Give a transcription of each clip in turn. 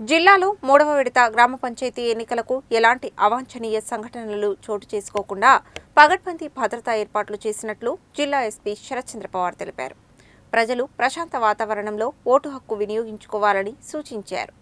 జిల్లాలో మూడవ విడత గ్రామ పంచాయతీ ఎన్నికలకు ఎలాంటి అవాంఛనీయ సంఘటనలు చోటు చేసుకోకుండా పగడ్బందీ భద్రతా ఏర్పాట్లు చేసినట్లు జిల్లా ఎస్పీ శరత్చంద్ర పవార్ తెలిపారు. ప్రజలు ప్రశాంత వాతావరణంలో ఓటు హక్కు వినియోగించుకోవాలని సూచించారు.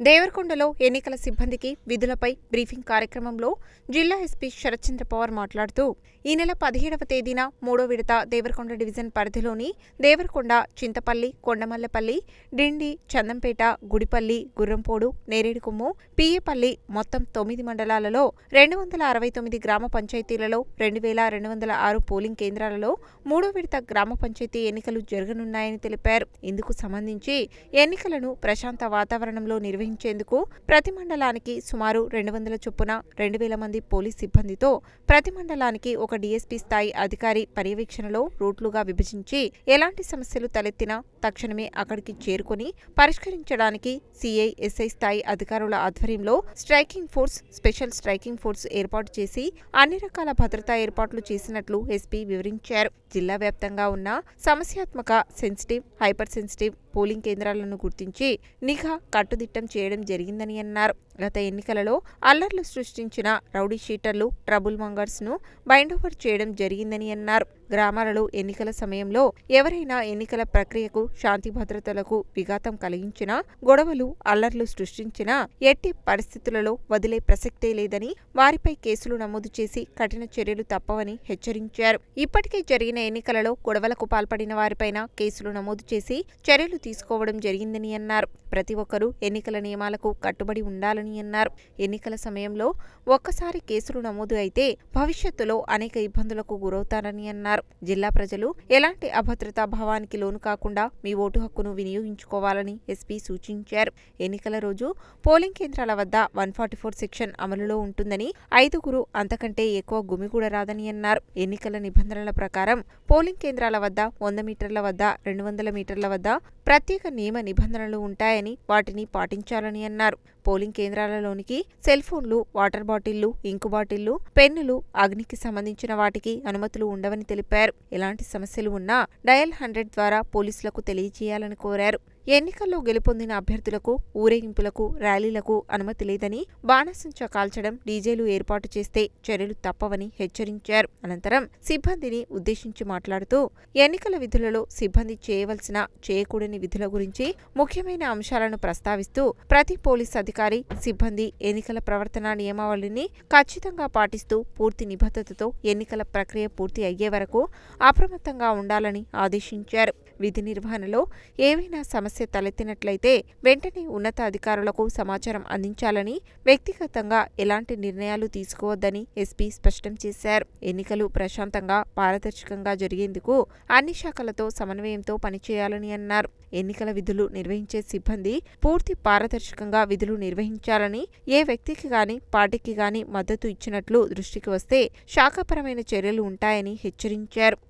దేవరకొండలో ఎన్నికల సిబ్బందికి విధులపై బ్రీఫింగ్ కార్యక్రమంలో జిల్లా ఎస్పీ శరత్చంద్ర పవార్ మాట్లాడుతూ ఈ నెల పదిహేడవ తేదీన మూడో విడత దేవరకొండ డివిజన్ పరిధిలోని దేవరకొండ చింతపల్లి కొండమల్లపల్లి డిండి చందంపేట గుడిపల్లి గుర్రంపోడు నేరేడుకొమ్ము పియ్యపల్లి మొత్తం తొమ్మిది మండలాలలో రెండు వందల అరవై తొమ్మిది గ్రామ పంచాయతీలలో రెండు వేల రెండు వందల ఆరు పోలింగ్ కేంద్రాలలో మూడో విడత గ్రామ పంచాయతీ ఎన్నికలు జరగనున్నాయని తెలిపారు. ఇందుకు సంబంధించి ఎన్నికలను ప్రశాంత వాతావరణంలో నిర్వహించేందుకు ప్రతి మండలానికి సుమారు రెండు వందల చొప్పున రెండు వేల మంది పోలీస్ సిబ్బందితో ప్రతి మండలానికి ఒక డీఎస్పీ స్థాయి అధికారి పర్యవేక్షణలో రూట్లుగా విభజించి ఎలాంటి సమస్యలు తలెత్తినా తక్షణమే అక్కడికి చేరుకొని పరిష్కరించడానికి సిఐ ఎస్ఐ స్థాయి అధికారుల ఆధ్వర్యంలో striking force special striking force ఏర్పాటు చేసి అన్ని రకాల భద్రతా ఏర్పాట్లు చేసినట్లు ఎస్పీ వివరించారు. జిల్లా వ్యాప్తంగా ఉన్న సమస్యాత్మక సెన్సిటివ్ హైపర్ సెన్సిటివ్ పోలింగ్ కేంద్రాలను గుర్తించి నిఘా కట్టుదిట్టం చేయడం జరిగిందని అన్నారు. గత ఎన్నికలలో అల్లర్లు సృష్టించిన రౌడీ షీటర్లు ట్రబుల్ మంగర్స్ను బైండోవర్ చేయడం జరిగిందని అన్నారు. గ్రామాలలో ఎన్నికల సమయంలో ఎవరైనా ఎన్నికల ప్రక్రియకు శాంతి భద్రతలకు విఘాతం కలిగించినా గొడవలు అల్లర్లు సృష్టించినా ఎట్టి పరిస్థితులలో వదిలే ప్రసక్తే లేదని వారిపై కేసులు నమోదు చేసి కఠిన చర్యలు తప్పవని హెచ్చరించారు. ఇప్పటికే జరిగిన ఎన్నికలలో గొడవలకు పాల్పడిన వారిపైన కేసులు నమోదు చేసి చర్యలు తీసుకోవడం జరిగిందని అన్నారు. ప్రతి ఒక్కరూ ఎన్నికల నియమాలకు కట్టుబడి ఉండాలని అన్నారు. ఎన్నికల సమయంలో ఒక్కసారి కేసులు నమోదు అయితే భవిష్యత్తులో అనేక ఇబ్బందులకు గురవుతారని అన్నారు. జిల్లా ప్రజలు ఎలాంటి అభద్రతా భావానికి లోను కాకుండా మీ ఓటు హక్కును వినియోగించుకోవాలని ఎస్పీ సూచించారు. ఎన్నికల రోజు పోలింగ్ కేంద్రాల వద్ద వన్ ఫార్టీ ఫోర్ సెక్షన్ అమలులో ఉంటుందని ఐదుగురు అంతకంటే ఎక్కువ గుమిగూడరాదని అన్నారు. ఎన్నికల నిబంధనల ప్రకారం పోలింగ్ కేంద్రాల వద్ద వంద మీటర్ల వద్ద రెండు వందల మీటర్ల వద్ద ప్రత్యేక నియమ నిబంధనలు ఉంటాయని వాటిని పాటించాలని అన్నారు. పోలింగ్ కేంద్రాలలోనికి సెల్ ఫోన్లు వాటర్ బాటిళ్ళు ఇంకు బాటిళ్ళు పెన్నులు అగ్నికి సంబంధించిన వాటికి అనుమతులు ఉండవని తెలిపారు. ఎలాంటి సమస్యలు ఉన్నా డయల్ హండ్రెడ్ ద్వారా పోలీసులకు తెలియజేయాలని కోరారు. ఎన్నికల్లో గెలుపొందిన అభ్యర్థులకు ఊరేగింపులకు ర్యాలీలకు అనుమతి లేదని బాణసంచ కాల్చడం డీజేలు ఏర్పాటు చేస్తే చర్యలు తప్పవని హెచ్చరించారు. అనంతరం సిబ్బందిని ఉద్దేశించి మాట్లాడుతూ ఎన్నికల విధులలో సిబ్బంది చేయవలసిన చేయకూడని విధుల గురించి ముఖ్యమైన అంశాలను ప్రస్తావిస్తూ ప్రతి పోలీస్ అధికారి సిబ్బంది ఎన్నికల ప్రవర్తన నియమావళిని ఖచ్చితంగా పాటిస్తూ పూర్తి నిబద్ధతతో ఎన్నికల ప్రక్రియ పూర్తి అయ్యే వరకు అప్రమత్తంగా ఉండాలని ఆదేశించారు. విధి నిర్వహణలో ఏవైనా సమస్య సమస్య తలెత్తినట్లయితే వెంటనే ఉన్నతాధికారులకు సమాచారం అందించాలని వ్యక్తిగతంగా ఎలాంటి నిర్ణయాలు తీసుకోవద్దని ఎస్పీ స్పష్టం చేశారు. ఎన్నికలు ప్రశాంతంగా పారదర్శకంగా జరిగేందుకు అన్ని శాఖలతో సమన్వయంతో పనిచేయాలని అన్నారు. ఎన్నికల విధులు నిర్వహించే సిబ్బంది పూర్తి పారదర్శకంగా విధులు నిర్వహించాలని ఏ వ్యక్తికి గాని పార్టీకి గాని మద్దతు ఇచ్చినట్లు దృష్టికి వస్తే శాఖపరమైన చర్యలు ఉంటాయని హెచ్చరించారు.